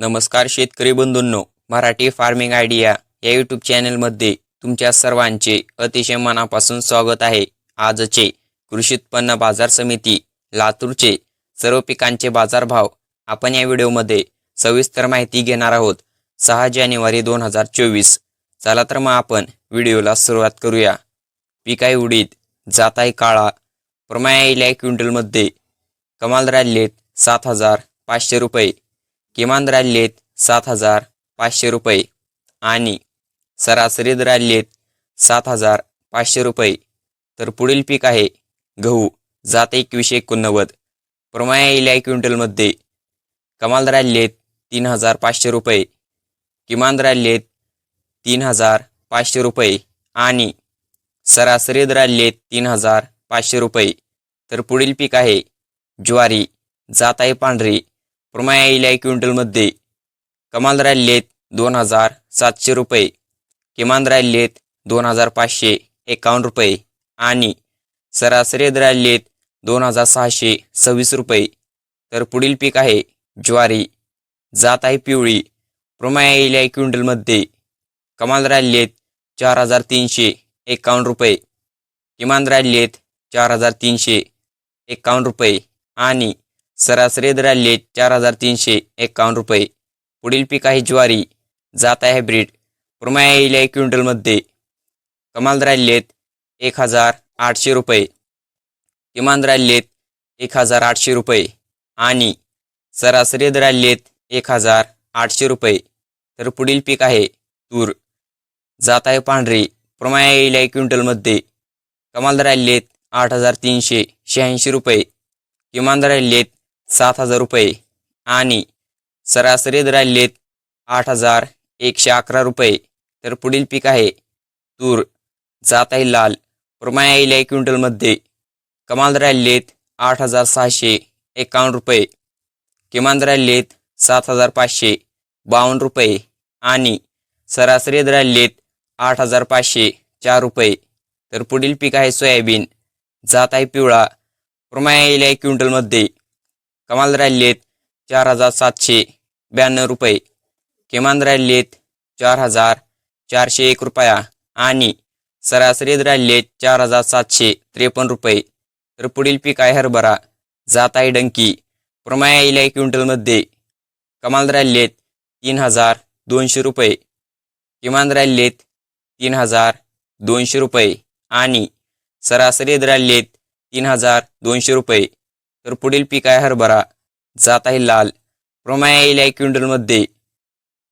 नमस्कार शेतकरी बंधूंनो मराठी फार्मिंग आयडिया या यूट्यूब चॅनलमध्ये तुमच्या सर्वांचे अतिशय मनापासून स्वागत आहे. आजचे कृषी उत्पन्न बाजार समिती लातूरचे सर्व पिकांचे बाजारभाव आपण या व्हिडिओमध्ये सविस्तर माहिती घेणार आहोत. सहा जानेवारी दोन हजार चोवीस. चला तर मग आपण व्हिडिओला सुरुवात करूया. पीक आहे उडीद जात आहे काळा प्रमाया क्विंटलमध्ये कमाल राहिलेत सात हजार पाचशे रुपये. किमान राहिलेत सात हजार पाचशे रुपये आणि सरासरी राहिलेत सात हजार पाचशे रुपये. तर पुढील पीक आहे गहू जात एकवीसशे एकोणनव्वद. प्रमाया इल्या क्विंटलमध्ये. कमाल राहिलेत तीन हजार पाचशे रुपये. किमान राहिलेत तीन हजार पाचशे रुपये आणि सरासरी राहिलेत तीन हजार पाचशे रुपये. तर पुढील पीक आहे ज्वारी जात आहे पांढरी. प्रमाया इल्या क्विंटलमध्ये कमाल राहिलेत दोन हजार सातशे रुपये. किमान राहिलेत दोन हजार पाचशे एकावन्न रुपये. आणि सरासरी राहिलेत दोन हजार सहाशे सव्वीस रुपये. तर पुढील पीक आहे ज्वारी. जात आहे पिवळी. प्रमाया येईल क्विंटलमध्ये कमाल राहिलेत चार हजार तीनशे एकावन्न रुपये. किमान राहिलेत चार हजार तीनशे एकावन्न रुपये. आणि सरासरी दराले चार हजार तीनशे एकावन्न रुपये. पुढील पीक आहे ज्वारी. जात आहे हायब्रीड प्रमाया येईल एक क्विंटलमध्ये कमाल राहिलेत एक हजार आठशे रुपये. किमान राहिलेत एक हजार आठशे रुपये. आणि सरासरी दर एक हजार आठशे रुपये. तर पुढील पीक आहे तूर. जात आहे पांढरी. प्रमाया येईल एक क्विंटलमध्ये कमाल राहिलेत आठ हजार तीनशे शहाऐंशी रुपये. किमान राहिलेत सात हजार रुपये. आणि सरासरी दर राहिलेत आठ हजार एकशे अकरा रुपये. तर पुढील पीक आहे तूर. जात आहे लाल. प्रमाया येईल आहे क्विंटलमध्ये. कमाल राहिलेत आठ हजार सहाशे एकावन्न रुपये. किमान राहिलेत सात हजार पाचशे बावन्न रुपये. आणि सरासरी दर राहिलेत आठ हजार पाचशे चार रुपये. तर पुढील पीक आहे सोयाबीन. जात आहे पिवळा. प्रमाया येईल आहे क्विंटलमध्ये. कमाल राहिलेत चार हजार सातशे ब्याण्णव रुपये. किमान राहिलेत चार हजार चारशे एक रुपया. आणि सरासरी राहिलेत चार हजार सातशे त्रेपन्न रुपये. तर पुढील पीक आहे हरभरा. जात आहे डंकी. प्रमाया येईल क्विंटलमध्ये. कमाल राहिलेत तीन हजार दोनशे रुपये. किमान राहिलेत तीन हजार दोनशे रुपये. आणि सरासरी दर राहिलेत तीन हजार दोनशे रुपये. तर पुढील पीक आहे हरभरा. जात आहे लाल. प्रमाया येईल आहे क्विंटलमध्ये.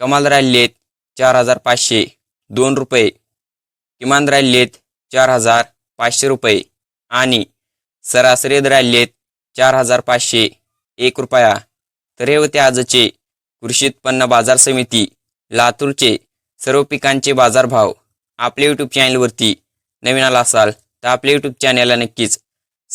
कमाल राहिलेत चार हजार पाचशे दोन रुपये. किमान राहिलेत चार हजार पाचशे रुपये. आणि सरासरी राहिलेत चार हजार पाचशे एक रुपया. तर हे होते आजचे कृषी उत्पन्न बाजार समिती लातूरचे सर्व पिकांचे बाजारभाव. आपल्या यूट्यूब चॅनलवरती नवीन आला असाल तर आपल्या यूट्यूब चॅनलला नक्कीच